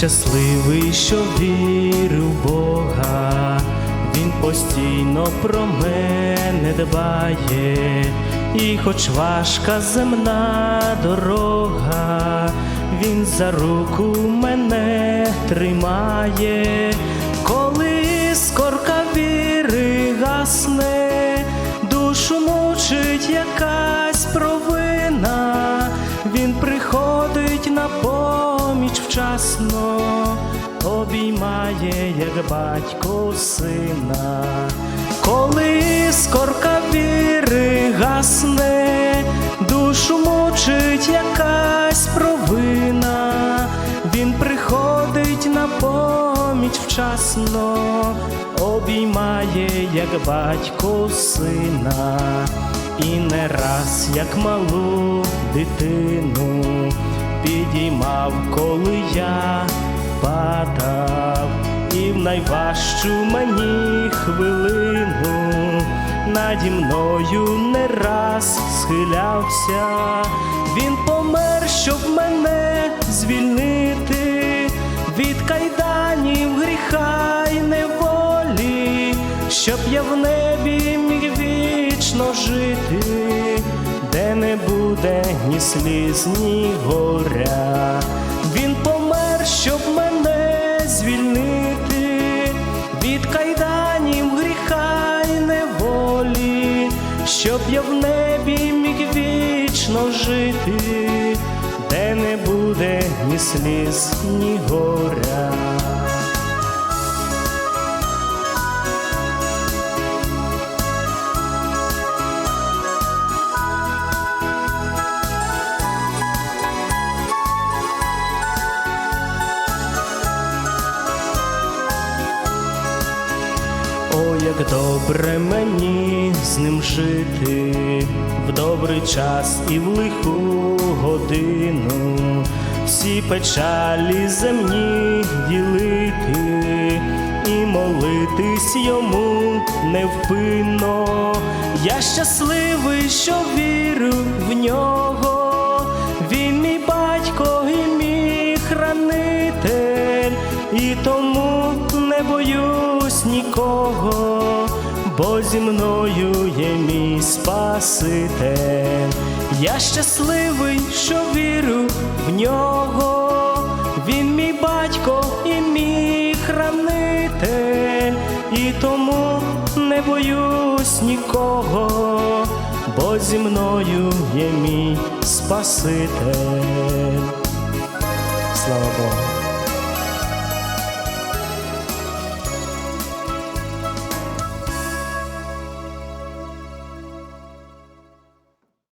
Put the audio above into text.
щасливий, що вірю в Бога, Він постійно про мене дбає, і хоч важка земна дорога, Він за руку мене тримає, коли скорка віри гасне, душу мучить якась провина, він приходить на поміч вчасно, обіймає, як батько сина, коли скорка віри гасне, душу мучить якась провина, він приходить на поміч вчасно, обіймає, як батько сина, і не раз, як малу дитину, підіймав, коли я падав, і в найважчу мені хвилину наді мною не раз схилявся, він помер, щоб мене звільнити від кайданів гріха й неволі, щоб я в небі міг вічно жити, де не буде ні сліз, ні горя. Щоб я в небі міг вічно жити, де не буде ні сліз, ні горя. Як добре мені з ним жити в добрий час і в лиху годину, всі печалі земні ділити і молитись йому невпинно. Я щасливий, що вірю в нього, він мій батько і мій хранитель, і тому не нікого, бо зі мною є мій Спаситель. Я щасливий, що вірю в нього, він мій батько і мій хранитель, і тому не боюсь нікого, бо зі мною є мій Спаситель. Слава Богу.